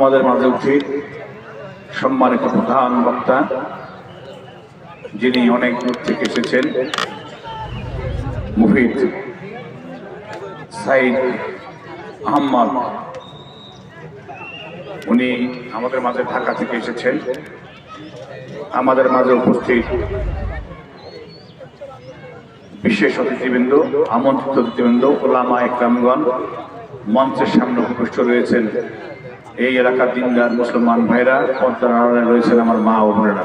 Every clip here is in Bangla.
আমাদের মাঝে উচিত সম্মানিত প্রধান বক্তা, যিনি অনেক দূর থেকে এসেছেন, মুফিদ সাইদ আহম্মদ। উনি আমাদের মাঝে ঢাকা থেকে এসেছেন। আমাদের মাঝে উপস্থিত বিশেষ অতিথিবৃন্দ, আমন্ত্রিত অতিথিবৃন্দ, ওলামা একরামগণ মঞ্চের সামনে উপস্থিত রয়েছেন। এই এলাকার দিনদার মুসলমান ভাইরা পর্দার আড়ালে রয়েছেন আমার মা ও বোনেরা।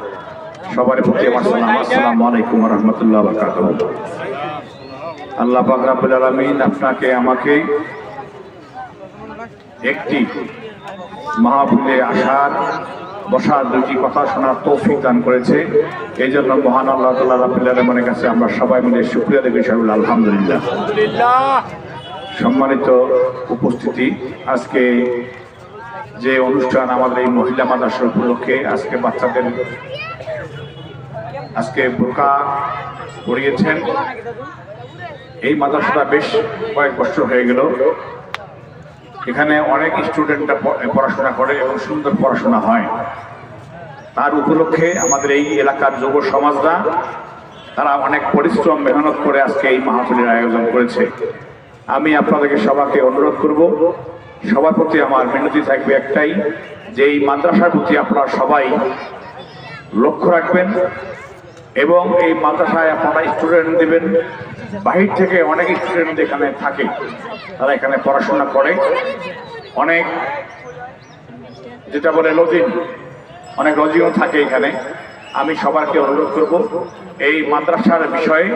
সবার প্রতি আমার সালাম। আসসালামু আলাইকুম রহমতুল্লাহ বরকাত আল্লাহ পাক রাব্বুল আলামিন আপনাকে আমাকে একটি মাহফিলে আসার বসার দুটি কথা শোনার তৌফিক দান করেছে। এই জন্য মহান আল্লাহ তাল্লাহ রাবুল আলমানের কাছে আমরা সবাই মিলে শুক্রিয়া দেবী সাহেব আলহামদুলিল্লাহ। সম্মানিত উপস্থিতি আজকে যে অনুষ্ঠান আমাদের এই মহিলা মাদ্রাসা উপলক্ষে আজকে বাচ্চাদের আজকে বোকা পড়িয়েছেন এই মাদ্রাসাটা বেশ কয়েক বছর হয়ে গেল। এখানে অনেক স্টুডেন্টরা পড়াশোনা করে এবং সুন্দর পড়াশোনা হয়। তার উপলক্ষে আমাদের এই এলাকার যুব সমাজরা, তারা অনেক পরিশ্রম, মেহনত করে আজকে এই মাহফিলের আয়োজন করেছে। আমি আপনাদেরকে সবাইকে অনুরোধ করব সবার প্রতি আমার মিনতি থাকবে একটাই যে এই মাদ্রাসার প্রতি আপনারা সবাই লক্ষ্য রাখবেন এবং এই মাদ্রাসায় আপনারা স্টুডেন্ট দেবেন। বাহির থেকে অনেক স্টুডেন্ট এখানে থাকে, তারা এখানে পড়াশোনা করে। অনেক যেটা বলে লজিং অনেক লজিংও থাকে এখানে। আমি সবাইকে অনুরোধ করব, এই মাদ্রাসার বিষয়ে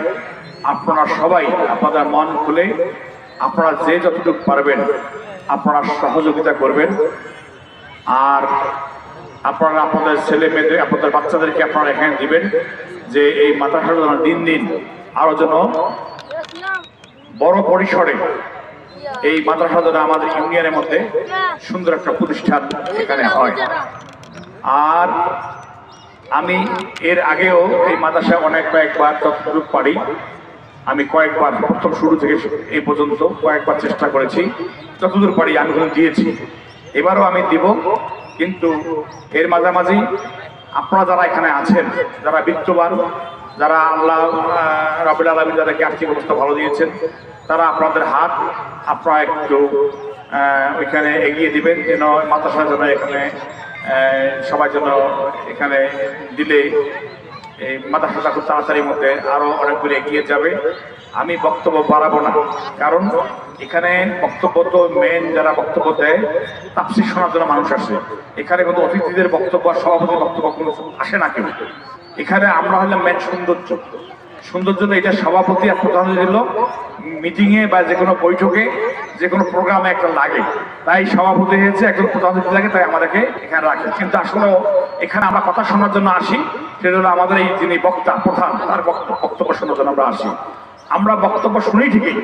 আপনারা সবাই আপনাদের মন খুলে আপনারা যে যতটুকু পারবেন, আপনারা সহযোগিতা করবেন। আর আপনারা আপনাদের ছেলে মেয়েদের, আপনাদের বাচ্চাদেরকে আপনারা এখানে দিবেন যে এই মাদ্রাসাটা যেন দিন দিন আরও যেন বড় পরিসরে এই মাদ্রাসা যেন আমাদের ইউনিয়নের মধ্যে সুন্দর একটা প্রতিষ্ঠান এখানে হয়। আর আমি এর আগেও এই মাদ্রাসায় অনেক কয়েকবার যতটুকু পারি আমি কয়েকবার প্রথম শুরু থেকে এই পর্যন্ত কয়েকবার চেষ্টা করেছি। যতদূর পারি আমি কিন্তু দিয়েছি। এবারও আমি দিব, কিন্তু এর মাঝামাঝি আপনারা যারা এখানে আছেন, যারা বিত্তবান, যারা আল্লাহ রাবুল আলমী যাদেরকে আর্থিক অবস্থা ভালো দিয়েছেন, তারা আপনাদের হাত আপনারা একটু ওইখানে এগিয়ে দিবেন, যেন মাদ্রাসা যেন এখানে সবাই যেন এখানে দিলে এই খুব তাড়াতাড়ির মধ্যে আরও অনেকগুলো এগিয়ে যাবে। আমি বক্তব্য বাড়াবো না, কারণ এখানে বক্তব্য তো মেন যারা বক্তব্য দেয় তাপসি শোনার জন্য মানুষ আসে। এখানে কিন্তু অতিথিদের বক্তব্য আর সভাপতির বক্তব্য কোনো আসে না কেউ। এখানে আমরা হলাম মেন সৌন্দর্য। সৌন্দর্য তো এটা সভাপতি আর প্রধান দিল মিটিংয়ে বা যে কোনো বৈঠকে, যে কোনো প্রোগ্রামে একটা লাগে। তাই সভাপতি হয়েছে, একজন প্রধান লাগে তাই আমাদেরকে এখানে রাখে। কিন্তু আসলেও এখানে আমরা কথা শোনার জন্য আসি সেটা হলো আমাদের এই যিনি বক্তা, প্রধান, তার বক্ত- বক্তব্য শোনার জন্য আমরা আসি। আমরা বক্তব্য শুনি ঠিকই,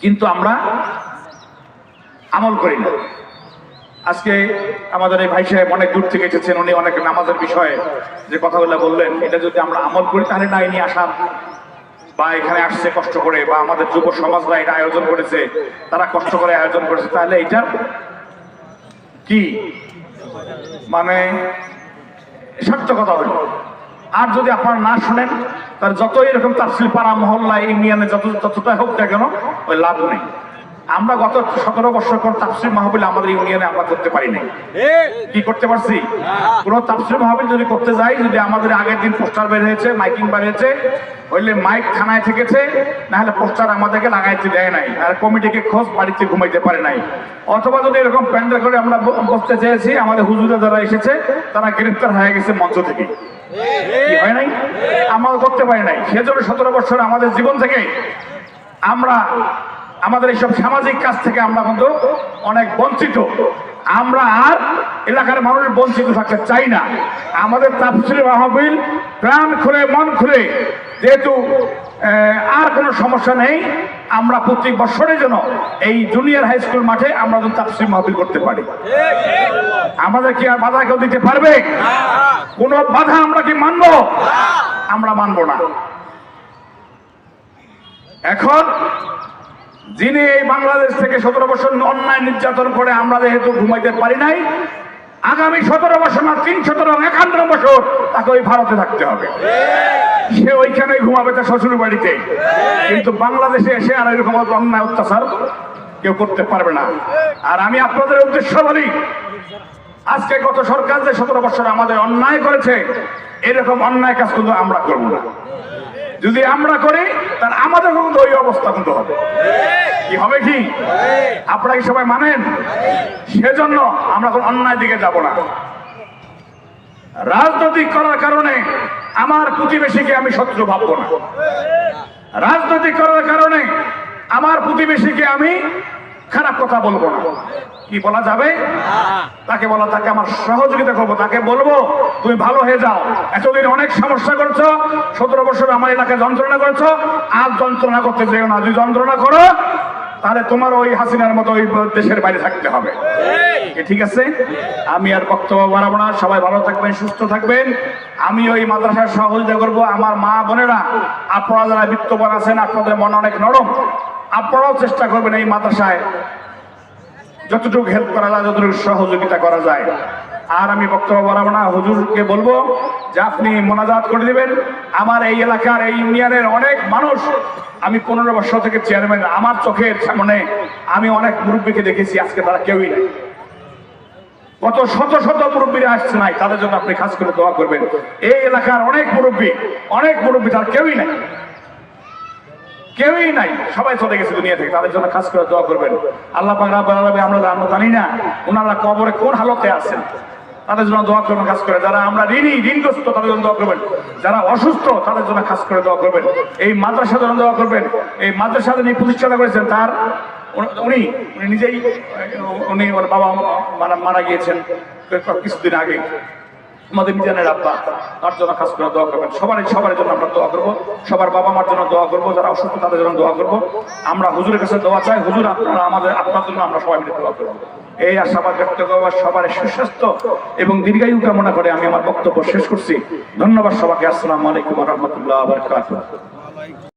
কিন্তু আমরা আমল করি না। আজকে আমাদের এই ভাই সাহেব অনেক দূর থেকে এসেছেন, উনি অনেক নামাজের বিষয়ে যে কথাগুলো বললেন, এটা যদি আমরা আমল করি তাহলে না নিয়ে আসার। বা এখানে আসছে কষ্ট করে, বা আমাদের যুব সমাজরা এটা আয়োজন করেছে, তারা কষ্ট করে আয়োজন করেছে, তাহলে এটা কি? মানে সার্থকতা হইল আর যদি আপনারা না শুনেন, তাহলে যত এরকম তাফসিল পাড়া, মহল্লা, ইউনিয়নে যত যতটা হোক না কেন, ওই লাভ নেই। আমরা গত সতেরো বছর পর তাফসির মাহবিল আমাদের ইউনিয়নে আমরা করতে পারি নাই। কি করতে পারছি? কোন তাফসির মাহবিল যদি করতে যাই যদি আমাদের আগের দিন পোস্টার বের হয়েছে মাইকিং বের হয়েছে হইলে মাইক থানায় থেকেছে না হলে পোস্টার আমাদেরকে লাগাইতে দেয় নাই আর কমিটিকে খোঁজ বাড়িতে ঘুমাইতে পারে নাই। অথবা যদি এরকম প্যান্ডেল করে আমরা বসতে চেয়েছি আমাদের হুজুরে যারা এসেছে তারা গ্রেফতার হয়ে গেছে মঞ্চ থেকে। হয় নাই? আমরা করতে পারি নাই। সেজন্য সতেরো বছর আমাদের জীবন থেকে আমরা আমাদের এইসব সামাজিক কাজ থেকে আমরা কিন্তু অনেক বঞ্চিত। আমরা আর এলাকার মানুষ বঞ্চিত থাকতে চাই না। আমাদের তাফসির মাহবিল প্রাণ খুলে, মন খুলে। যেহেতু আর কোনো সমস্যা নেই, আমরা প্রত্যেক বছরের জন্য এই জুনিয়র হাই স্কুল মাঠে আমরা যেন তাফসির মাহবিল করতে পারি। আমাদের কি আর বাধা কেউ দিতে পারবে? কোনো বাধা আমরা কি মানবো? আমরা মানবো না। এখন যিনি এই বাংলাদেশ থেকে সতেরো বছর অন্যায় নির্যাতন করে আমরা যেহেতু ঘুমাইতে পারি নাই, আগামী সতেরো বছর না, তিন সতেরো একান্ন বছর তাকে ওই ভারতে থাকতে হবে। সে ওইখানে ঘুমাবে তার শ্বশুর বাড়িতে। কিন্তু বাংলাদেশে এসে আর এরকম অন্যায় অত্যাচার কেউ করতে পারবে না। আর আমি আপনাদের উদ্দেশ্য বলি, আজকে গত সরকার যে সতেরো বছর আমাদের অন্যায় করেছে, এরকম অন্যায় কাজ কিন্তু আমরা করব না। যদি আমরা করি তার আমাদের কিন্তু ওই অবস্থা কিন্তু হবে। কি হবে কি? আপনারা কি সবাই মানেন? সেজন্য আমরা কোনো অন্যায় দিকে যাব না। রাজনৈতিক করার কারণে আমার প্রতিবেশীকে আমি শত্রু ভাববো না। রাজনৈতিক করার কারণে আমার প্রতিবেশীকে আমি খারাপ কথা বলব না। কি বলা যাবে? তাকে বলা তাকে আমার সহযোগিতা করব তাকে বলব তুমি ভালো হয়ে যাও। এতদিন অনেক সমস্যা করছ সতেরো বছর আমার এলাকায় যন্ত্রণা করছ আর যন্ত্রণা করতে যেও না। যদি যন্ত্রণা করো তাহলে তোমার ওই হাসিনার মতো ওই দেশের বাইরে থাকতে হবে। ঠিক। আছে? আমি আর বক্তব্য বাড়াবো না সবাই ভালো থাকবেন সুস্থ থাকবেন। আমি ওই মাদ্রাসার সহযোগিতা করব। আমার মা বোনেরা আপনারা যারা বিত্তবান আছেন আপনাদের মন অনেক নরম। আপনারাও চেষ্টা করবেন এই মাদ্রাসায় যতটুকু হেল্প করা যায়, যতটুকু সহযোগিতা করা যায়। আর আমি বক্তব্য বাড়াবো না, হুজুরকে বলব যে আপনি মোনাজাত করে দিবেন। আমার এই এলাকার, এই ইউনিয়নের অনেক মানুষ, আমি পনেরো বছর থেকে চেয়ারম্যান আমার চোখের সামনে আমি অনেক মুরব্বীকে দেখেছি, আজকে তারা কেউই নাই। কত শত শত মুরব্বীরা আসছে নাই, তাদের জন্য আপনি খাস করে দোয়া করবেন। এই এলাকার অনেক মুরব্বী অনেক মুরব্বী, তার কেউই নাই। কেউই নাই, সবাই চলে গেছে দুনিয়া থেকে, তাদের জন্য খাস করে দোয়া করবেন। আল্লাহ পাক আমরা আমরা জানি না ওনারা কবরে কোন হালতে আছেন। তাদের জন্য দোয়া করবেন, খাস করে। যারা আমরা ঋণী, ঋণগ্রস্ত, তাদের জন্য দোয়া করবেন। যারা অসুস্থ, তাদের জন্য খাস করে দোয়া করবেন। এই মাদ্রাসার জন্য দোয়া করবেন। এই মাদ্রাসা যিনি প্রতিষ্ঠাতা করেছেন, তার উনি- উনি নিজেই, উনি ওর বাবা মারা গিয়েছেন কিছুদিন আগে। আমাদের মিজানের আব্বা, তার জন্য খাস করে দোয়া করবেন। সবার সবার জন্য আমরা দোয়া করব। সবার বাবা মার জন্য দোয়া করব, যারা অসুস্থ তাদের জন্য দোয়া করব। আমরা হুজুরের কাছে দোয়া চাই, হুজুর, আপনারা আমাদের আপনার জন্য আমরা সবাই মিলে দোয়া করব। এই আশাবাদ ব্যক্ত করবার সবার সুস্বাস্থ্য এবং দীর্ঘায়ু কামনা করে আমি আমার বক্তব্য শেষ করছি। ধন্যবাদ সবাইকে, আসসালামু আলাইকুম রহমতুল্লাহ